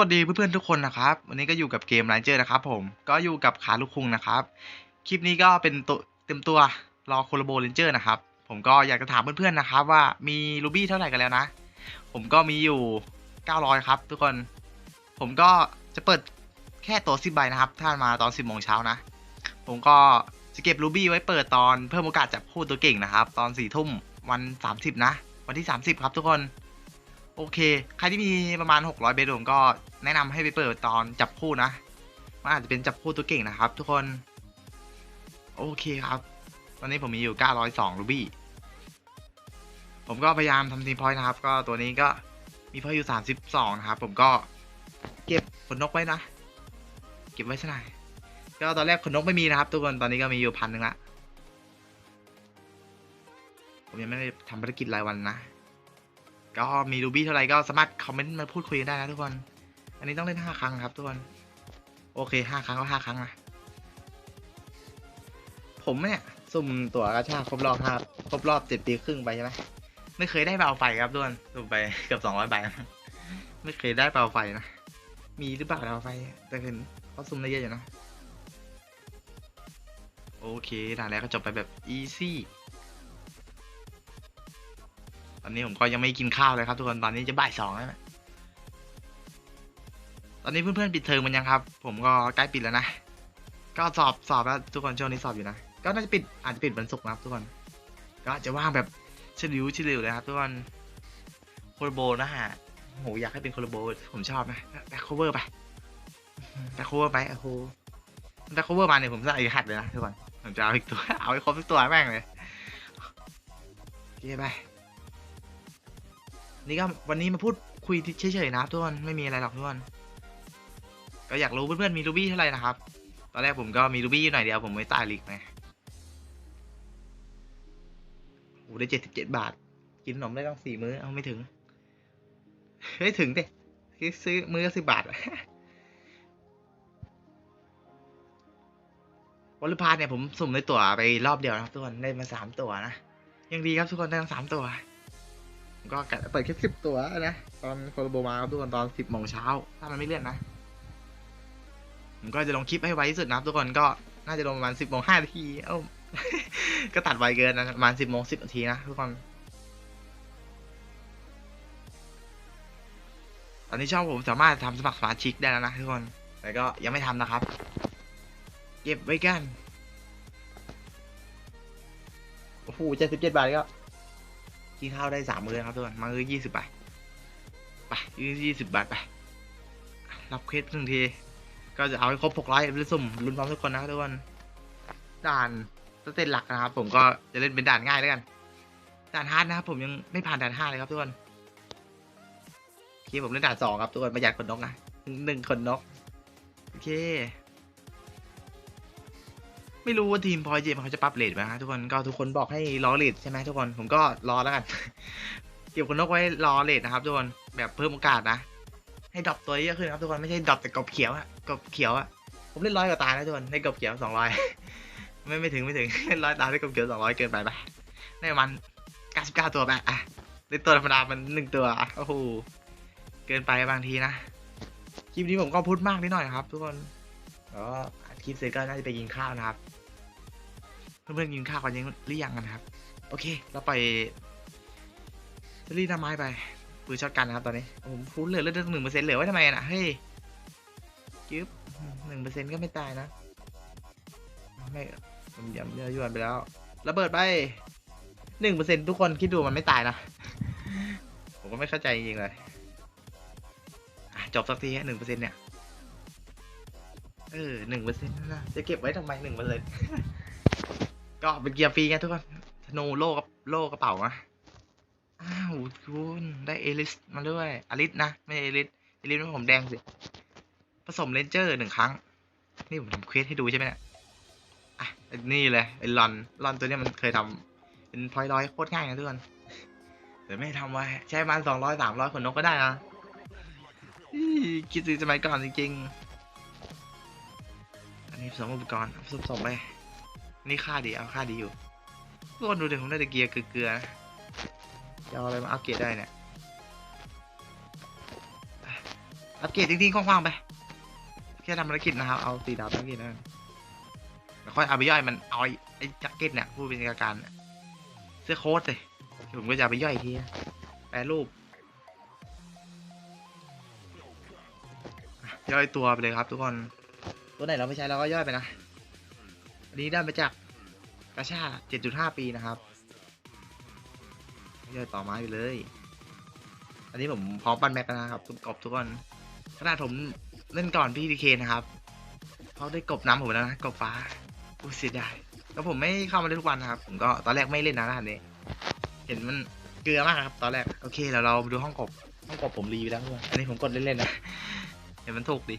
วัสดีเพื่อนๆทุกคนนะครับ วันนี้ก็อยู่กับเกม r รเจอร์นะครับผมก็อยู่กับขาลูกคุงนะครับ คลิปนี้ก็เป็นตัวเต็มตัวรอโคลโบเรนเจอร์นะครับ ผมก็อยากจะถามเพื่อนๆนะครับว่ามีรูบี้เท่าไหร่กันแล้วนะ ผมก็มีอยู่ 900 ครับ ทุกคน ผมก็จะเปิดแค่ตัว10ใบนะครับ ถ้ามาตอน 10โมงเช้านะ ผมก็จะเก็บรูบี้ไว้เปิดตอนเพิ่มโอกาสจับคู่ตัวเก่งนะครับ ตอน4ทุ่มวัน 30 นะ วันที่ 30 ครับทุกคน โอเค ใครที่มีประมาณ 600 เบสผมก็แนะนำให้ไปเปิดตอนจับคู่นะ มันอาจจะเป็นจับคู่ตัวเก่งนะครับ ทุกคน โอเคครับ ตอนนี้ผมมีอยู่ 902 รูบี้ ผมก็พยายามทำทีมพอยต์นะครับ ก็ตัวนี้ก็มีพอยต์อยู่ 32 นะครับ ผมก็เก็บขนนกไว้นะ เก็บไว้สักหน่อยก็ตอนแรกขนนกไม่มีนะครับ ทุกคน ตอนนี้ก็มีอยู่พันหนึ่งละ ผมยังไม่ได้ทำภารกิจรายวันนะ ก็มีรูบี้เท่าไหร่ก็สามารถคอมเมนต์มาพูดคุยกันได้นะทุกคน อันนี้ต้องเล่นห้าครั้งครับทุกคน โอเคห้าครั้งก็ห้าครั้งนะ ผมเนี่ยสุ่มตั๋วกระชากครบรอบห้าครบรอบเจ็ดปีครึ่งไปใช่ไหมไม่เคยได้เบาไฟครับทุกคนสุ่มไปเกือบสองร้อยใบไม่เคยได้เบาไฟนะ มีหรือเปล่าเบาไฟแต่เห็นเขาสุ่มได้เยอะอยู่นะ โอเคด่านแรกก็จบไปแบบอีซี่ ตอนนี้ผมก็ยังไม่กินข้าวเลยครับทุกคนตอนนี้จะบ่ายสองแล้วนะตอนนี้เพื่อนๆปิดเทอมมันยังครับ ผมก็ใกล้ปิดแล้วนะก็สอบสอบแล้วทุกคนช่วงนี้สอบอยู่นะก็น่าจะปิดอาจจะปิดวันศุกร์นะครับทุกคน ก็จะว่างแบบเฉลิวเฉลิวเลยครับทุกคนโคลโบนะฮะโหอยากให้เป็นโคลโบผมชอบนะแบ็คโคเวอร์ไปแบ็คโคเวอร์ไปโอ้โหแบ็คโคเวอร์มาเนี่ยผมจะอีหัดเลยนะทุกคนผมจะเอาอีกตัวเอาให้ครบทุกตัวแม่งเลยโอเคไป นี่ก็วันนี้มาพูดคุยเฉยๆนะครับทุกคนไม่มีอะไรหรอกทุกคนก็อยากรู้เพื่อนๆมีรูบี้เท่าไหร่นะครับ ตอนแรกผมก็มีรูบี้อยู่หน่อยเดียวผมไม่ตายลิกนะโอ้ได้เจ็ดสิบเจ็ดบาท กินขนมได้ตั้งสี่มื้อเอาไม่ถึงเฮ้ยถึงดิซื้อมื้อสิบบาทวอลเลย์พาสเนี่ยผมสุ่มในตั๋วไปรอบเดียวนะครับทุกคนได้มาสามตั๋วนะยังดีครับทุกคนได้ทั้งสามตั๋ว ก็กะเปิดแค่สิบตัวนะตอนโคโลโบมาครับทุกคนตอนสิบโมงเช้า ถ้ามันไม่เลื่อนนะผมก็จะลงคลิปให้ไวที่สุดนะครับทุกคนก็น่าจะลงประมาณสิบโมงห้านาที เอ้าก็ตัดไวเกินนะประมาณสิบโมงสิบนาทีนะทุกคนตอนนี้ช่องผมสามารถทำสมัครสมาชิกได้แล้วนะทุกคน แต่ก็ยังไม่ทำนะครับ เก็บไว้กัน โอ้โหเจ็ดสิบเจ็ดบาทก็ กินข้าวได้สามมื้อครับทุกคนมื้อยี่สิบบาทไปยี่สิบบาทไปรับเคสหนึ่งที ก็จะเอาให้ครบหกร้อยไปสุ่มลุ้นพร้อมทุกคนนะครับทุกคนด่านสเตตหลักนะครับ ผมก็จะเล่นเป็นด่านง่ายแล้วกัน ด่านฮาร์ดนะครับผมยังไม่ผ่านด่านห้าเลยครับทุกคนโอเคผมเล่นด่านสองครับทุกคนประหยัดคนนกนะหนึ่งคนนกโอเค ไม่รู้ว่าทีมพอยเจมเขาจะปรับเลทไหมฮะทุกคนก็ทุกคนบอกให้รอเลทใช่ไหมทุกคนผมก็รอแล้วกัน เก็บคนนกไว้รอเลทนะครับทุกคนแบบเพิ่มโอกาสนะให้ดรอปตัวเยอะขึ้นครับทุกคนไม่ใช่ดรอปแต่กบเขียวอะกบเขียวอะผมเล่นร้อยกว่าตานะทุกคนได้กบเขียวสองร้อยไม่ไม่ถึงไม่ถึงเล่นร้อยตาได้กบเขียวสองร้อยเกินไปปะได้มันเก้าสิบเก้าตัวไปอะในตัวธรรมดามันหนึ่งตัวโอ้โหเกินไปบางทีนะคลิปนี้ผมก็พูดมากนิดหน่อยครับ ทุกคนก็อัดคลิปเสร็จก็น่าจะไปกินข้าวนะครับ เพื่อนๆกินข้าวกันยังหรือยังกันครับ โอเค เราไปจะรีดหน้าไม้ไปปืนช็อตกันนะครับตอนนี้ผมฟูนเหลือเลือดหนึ่งเปอร์เซ็นต์เหลือไว้ทำไมนะเฮ้ยจึ๊บหนึ่งเปอร์เซ็นต์ก็ไม่ตายนะไม่ผมย้ำเยอะยวนไปแล้วระเบิดไปหนึ่งเปอร์เซ็นต์ทุกคนคิดดูมันไม่ตายนะผมก็ไม่เข้าใจจริงเลยจบสักทีหนึ่งเปอร์เซ็นต์เนี่ยเออหนึ่งเปอร์เซ็นต์นะจะเก็บไว้ทำไมหนึ่งเปอร์เซ็นต์ ก็เป็นเกียร์ฟรีไงทุกคนธนูโล่กับโล่กระเป๋านะอ้าวคุณได้เอลิสมาด้วยอลิสนะ ไม่เอลิสเอลิสไม่ผมแดงสิ ผสมเลนเจอร์หนึ่งครั้ง นี่ผมทำเควสให้ดูใช่ไหมเนี่ย อะ นี่เลยไอ้ลอนลอนตัวนี้มันเคยทำเป็นพอยร้อยโคตรง่ายนะทุกคนแต่ไม่ทำไว้ใช้มันสองร้อยสามร้อยขนนกก็ได้นะคิดถึงสมัยก่อนจริงๆ อันนี้ผสมอุปกรณ์ผสมไป นี่ค่าดีเอาค่าดีอยู่ทุกคนดูเดี๋ยวผมได้แต่เกียร์เกลือนะจะเอาอะไรมาอัพเกรดได้เนี่ยอัปเกรดจริงๆคว่างๆไปแค่ทำภารกิจนะครับเอาสีดาวภารกิจนั่นค่อยเอาไปย่อยมันเอาไอ้แจ็คเก็ตเนี่ยพูดเป็นการเนี่ยเสื้อโค้ทเลยผมก็จะไปย่อยทีแปรรูปย่อยตัวไปเลยครับทุกคน ตัวไหนเราไม่ใช้เราก็ย่อยไปนะ อันนี้ได้มาจากกระชา7.5 ปีนะครับย่อยต่อไม้ไปเลย อันนี้ผมพร้อมปั้นแม็กแล้วนะครับทุกกบทุกคนขนาดผมเล่นก่อนพี่ดีเคนะครับเขาได้กบน้ำผมแล้วนะกบฟ้าอู้เสียดายแล้วผมไม่เข้ามาเล่นทุกวันนะครับ ผมก็ตอนแรกไม่เล่นนะรหัสนี้ เห็นมันเกลือมากครับตอนแรก โอเคแล้วเราไปดูห้องกบ ห้องกบผมรีวิวแล้วทุกคนอันนี้ผมกดเล่นๆนะ เห็นมันถูกดี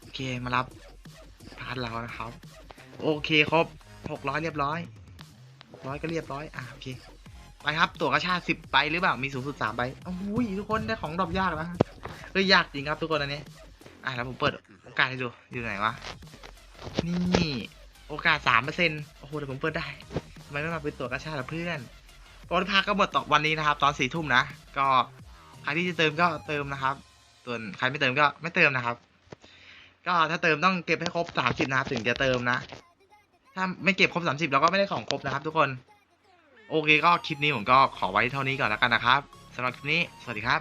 โอเคมารับพาร์ทเรานะครับ โอเคครบหกร้อยเรียบร้อยหกร้อยก็เรียบร้อย อะโอเค ไปครับ ตั๋วกระชาสิบใบหรือเปล่า มีสูงสุดสามใบอ้ยทุกคนได้ของดรอปยากนะเฮ้ยยากจริงครับทุกคนอันนี้ อะแล้วผมเปิดโอกาสให้ดู อยู่ไหนวะ นี่ โอกาสสามเปอร์เซ็นต์โอ้โหเดี๋ยวผมเปิดได้ทำไมไม่มาเป็นตั๋วกระชาล่ะเพื่อนโอนพาก็หมดต่อวันนี้นะครับ ตอนสี่ทุ่มนะ ก็ใครที่จะเติมก็เติมนะครับ ส่วนใครไม่เติมก็ไม่เติมนะครับ ก็ถ้าเติมต้องเก็บให้ครบสามสิบนะครับถึงจะเติมนะ ถ้าไม่เก็บครบสามสิบเราก็ไม่ได้ของครบนะครับ ทุกคน โอเคก็คลิปนี้ผมก็ขอไว้เท่านี้ก่อนแล้วกันนะครับสำหรับคลิปนี้ สวัสดีครับ